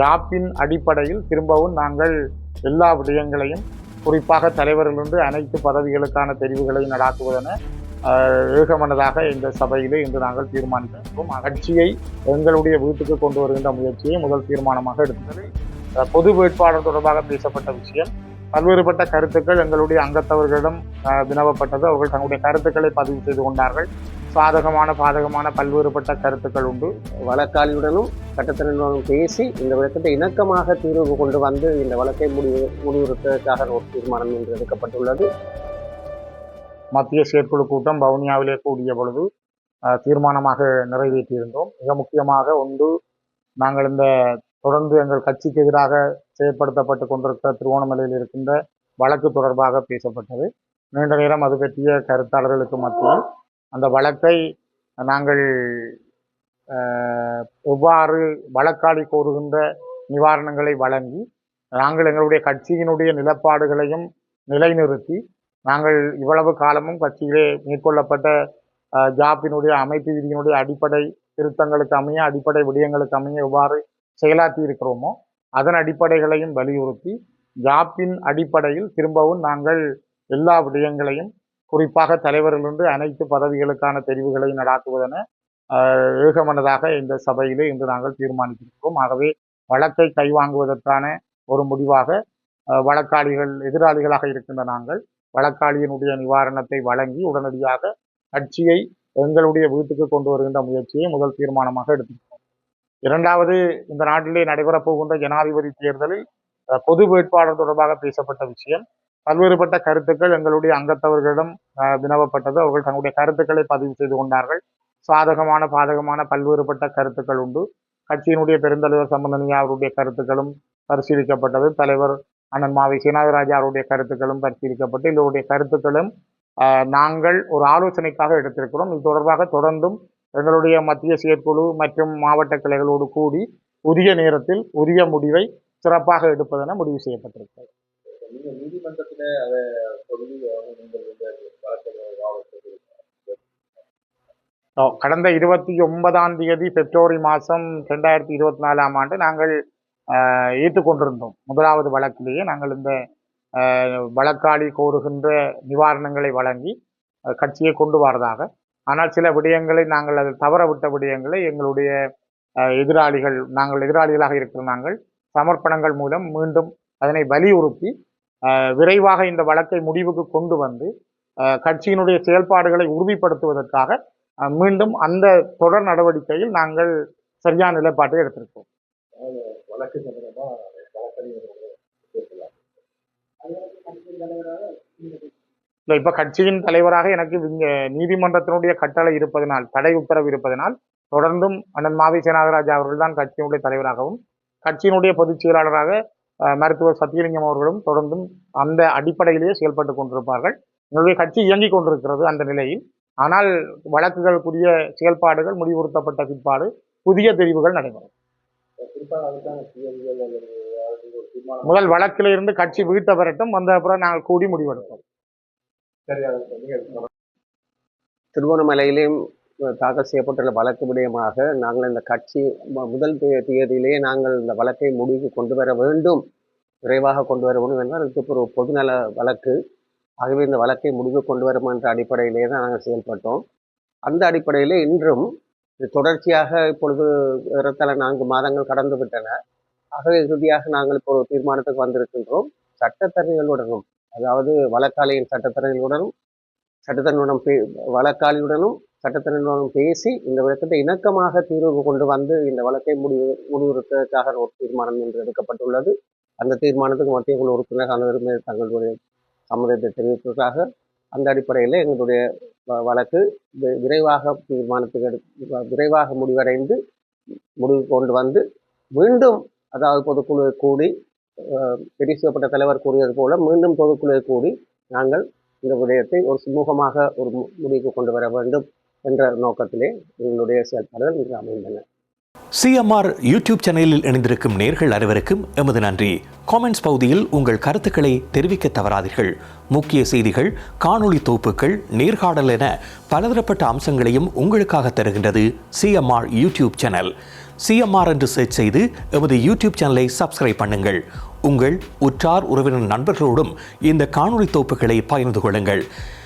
ஜாப்பின் அடிப்படையில் திரும்பவும் நாங்கள் எல்லா விடயங்களையும் குறிப்பாக தலைவரிலிருந்து அனைத்து பதவிகளுக்கான தெரிவுகளை நடாக்குவதென ஏகமனதாக இந்த சபையிலே இன்று நாங்கள் தீர்மானித்திருக்கிறோம். அகட்சியை எங்களுடைய வீட்டுக்கு கொண்டு வருகின்ற முயற்சியை முதல் தீர்மானமாக எடுத்தது. பொது வேட்பாளர் தொடர்பாக பேசப்பட்ட விஷயம். பல்வேறுபட்ட கருத்துக்கள் எங்களுடைய அங்கத்தவர்களிடம் வினவப்பட்டது. அவர்கள் தங்களுடைய கருத்துக்களை பதிவு செய்து கொண்டார்கள். சாதகமான பாதகமான பல்வேறுபட்ட கருத்துக்கள் உண்டு. வழக்காளியுடனும் சட்டத்தினருடனும் பேசி இந்த விளக்கத்தை இணக்கமாக தீர்வு கொண்டு வந்து இந்த வழக்கை முடிவு முடிவுறுத்துவதற்காக ஒரு தீர்மானம் இன்று எடுக்கப்பட்டுள்ளது. மத்திய செயற்குழு கூட்டம் வவுனியாவிலே கூடிய பொழுது தீர்மானமாக நிறைவேற்றியிருந்தோம். மிக முக்கியமாக ஒன்று நாங்கள் இந்த தொடர்ந்து எங்கள் கட்சிக்கு எதிராக செயற்படுத்தப்பட்டு கொண்டிருக்கிற திருவோணமலையில் இருக்கின்ற வழக்கு தொடர்பாக பேசப்பட்டது. நீண்ட நேரம் அது பற்றிய கருத்தாளர்களுக்கு மத்தியில் அந்த வழக்கை நாங்கள் எவ்வாறு வழக்காடி கோருகின்ற நிவாரணங்களை வழங்கி நாங்கள் எங்களுடைய கட்சியினுடைய நிலப்பாடுகளையும் நிலைநிறுத்தி நாங்கள் இவ்வளவு காலமும் கட்சியிலே மேற்கொள்ளப்பட்ட ஜாப்பினுடைய அமைப்பு விதியினுடைய அடிப்படை திருத்தங்களுக்கு அமைய அடிப்படை விடயங்களுக்கு அமைய எவ்வாறு செயலாற்றி இருக்கிறோமோ அதன் அடிப்படைகளையும் வலியுறுத்தி ஜாப்பின் அடிப்படையில் திரும்பவும் நாங்கள் எல்லா விடயங்களையும் குறிப்பாக தலைவரிலிருந்து அனைத்து பதவிகளுக்கான தெரிவுகளை நடாத்துவதென ஏகமனதாக இந்த சபையிலே இன்று நாங்கள் தீர்மானித்திருக்கிறோம். ஆகவே வழக்கை கைவாங்குவதற்கான ஒரு முடிவாக வழக்காளிகள் எதிராளிகளாக இருக்கின்ற நாங்கள் வழக்காளியினுடைய நிவாரணத்தை வழங்கி உடனடியாக கட்சியை எங்களுடைய வீட்டுக்கு கொண்டு வருகின்ற முயற்சியை முதல் தீர்மானமாக எடுத்திருக்கிறோம். இரண்டாவது இந்த நாட்டிலே நடைபெறப் போகின்ற ஜனாதிபதி தேர்தலில் பொது வேட்பாளர் தொடர்பாக பேசப்பட்ட விஷயம் பல்வேறுபட்ட கருத்துக்கள் எங்களுடைய அங்கத்தவர்களிடம் வினவப்பட்டது. அவர்கள் தங்களுடைய கருத்துக்களை பதிவு செய்து கொண்டார்கள். சாதகமான பாதகமான பல்வேறுபட்ட கருத்துக்கள் உண்டு. கட்சியினுடைய பெருந்தலைவர் சம்பந்தனியா அவருடைய கருத்துக்களும் பரிசீலிக்கப்பட்டது. தலைவர் அண்ணன் மாவை சீனாதிராஜா அவருடைய கருத்துக்களும் பரிசீலிக்கப்பட்டு இதனுடைய கருத்துக்களும் நாங்கள் ஒரு ஆலோசனைக்காக எடுத்திருக்கிறோம். இது தொடர்பாக தொடர்ந்தும் எங்களுடைய மத்திய செயற்குழு மற்றும் மாவட்ட கிளைகளோடு கூடி உரிய நேரத்தில் உரிய முடிவை சிறப்பாக எடுப்பதென முடிவு செய்யப்பட்டிருக்கிறது. நீங்க நீதிமன்றத்துல அதை சொல்லி நீங்கள் இந்த வழக்கை வாபஸ் கடந்த இருபத்தி ஒன்பதாம் தேதி பிப்ரவரி மாதம் ரெண்டாயிரத்தி இருபத்தி நாலாம் ஆண்டு நாங்கள் ஏற்றுக்கொண்டிருந்தோம். முதலாவது வழக்கிலேயே நாங்கள் இந்த ஆஹ், வழக்காளி கோருகின்ற நிவாரணங்களை வழங்கி கட்சியை கொண்டு வரதாக. ஆனால் சில விடயங்களை நாங்கள் அதை தவற விட்ட விடயங்களை எங்களுடைய எதிராளிகள் நாங்கள் எதிராளிகளாக இருக்கிற நாங்கள் சமர்ப்பணங்கள் மூலம் மீண்டும் அதனை வலியுறுத்தி விரைவாக இந்த வழக்கை முடிவுக்கு கொண்டு வந்து கட்சியினுடைய செயல்பாடுகளை உறுதிப்படுத்துவதற்காக மீண்டும் அந்த தொடர் நடவடிக்கையில் நாங்கள் சரியான நிலைப்பாட்டை எடுத்திருக்கோம். வழக்கு இல்லை இப்போ கட்சியின் தலைவராக எனக்கு நீதிமன்றத்தினுடைய கட்டளை இருப்பதனால் தடை உத்தரவு இருப்பதனால் தொடர்ந்தும் அண்ணன் மாவி சேனாகராஜா அவர்கள் தான் கட்சியினுடைய தலைவராகவும் கட்சியினுடைய பொதுச் செயலாளராக மருத்துவர் சத்தியலிங்கம் அவர்களும் தொடர்ந்தும் அந்த அடிப்படையிலேயே செயல்பட்டு கொண்டிருப்பார்கள். எங்களுடைய கட்சி இயங்கிக் கொண்டிருக்கிறது அந்த நிலையில். ஆனால் வழக்குகளுக்குரிய செயல்பாடுகள் முடிவுறுத்தப்பட்ட பிற்பாடு புதிய தெரிவுகள் நடைபெறும். முதல் வழக்கில் இருந்து கட்சி வீட்டை வரட்டும் வந்த அப்புறம் நாங்கள் கூடி முடிவெடுப்போம். திருவண்ணாமலையிலேயும் தாக்கல் செய்யப்பட்டுள்ள வழக்கு விடயமாக நாங்கள் இந்த கட்சி முதல் தேதியிலேயே நாங்கள் இந்த வழக்கை முடிவுக்கு கொண்டு வர வேண்டும். விரைவாக கொண்டு வர வேண்டும் என்றால் இதுக்கு ஒரு பொதுநல வழக்கு. ஆகவே இந்த வழக்கை முடிவு கொண்டு வரும் என்ற அடிப்படையிலேயே தான் நாங்கள் செயல்பட்டோம். அந்த அடிப்படையில் இன்றும் இது தொடர்ச்சியாக இப்பொழுது ஏறத்தாழ நான்கு மாதங்கள் கடந்து விட்டன. ஆகவே இறுதியாக நாங்கள் இப்போ ஒரு தீர்மானத்துக்கு வந்திருக்கின்றோம். சட்டத்தரணிகளுடனும் அதாவது வழக்காளியின் சட்டத்தரணிகளுடனும் சட்டத்தரணியுடன் வழக்காளியுடனும் சட்டத்தரனுடன் பேசி இந்த விளக்கத்தை இணக்கமாக தீர்வு கொண்டு வந்து இந்த வழக்கை முடிவு முடிவுறுத்ததற்காக ஒரு தீர்மானம் என்று எடுக்கப்பட்டுள்ளது. அந்த தீர்மானத்துக்கு மத்திய குழு உறுப்பினர் அனைவருமே தங்களுடைய சம்மதத்தை தெரிவித்ததாக அந்த அடிப்படையில் எங்களுடைய வ- வழக்கு வி- விரைவாக தீர்மானத்துக்கு எடு விரைவாக முடிவடைந்து முடிவு கொண்டு வந்து மீண்டும் அதாவது பொதுக்குழுவை கூடி அஹ், தலைவர் கூறியது போல மீண்டும் பொதுக்குழுவை கூடி நாங்கள் இந்த விடயத்தை ஒரு சுமூகமாக ஒரு முடிவுக்கு கொண்டு வர வேண்டும். என்ற நோக்கத்திலே எங்களுடைய செயல்பாடுகள் இன்று அமைந்தன. சிஎம்ஆர் யூடியூப் சேனலில் இணைந்திருக்கும் நேர்கள் அனைவருக்கும் எமது நன்றி. காமெண்ட்ஸ் பகுதியில் உங்கள் கருத்துக்களை தெரிவிக்க தவறாதீர்கள். முக்கிய செய்திகள் காணொளி தொகுப்புகள் நேர்காணல் என பலதரப்பட்ட அம்சங்களையும் உங்களுக்காக தருகின்றது சிஎம்ஆர் யூடியூப் சேனல். சிஎம்ஆர் என்று சர்ச் செய்து எமது யூடியூப் சேனலை சப்ஸ்கிரைப் பண்ணுங்கள். உங்கள் உற்றார் உறவினர் நண்பர்களோடும் இந்த காணொளி தொகுப்புகளை பகிர்ந்து கொள்ளுங்கள்.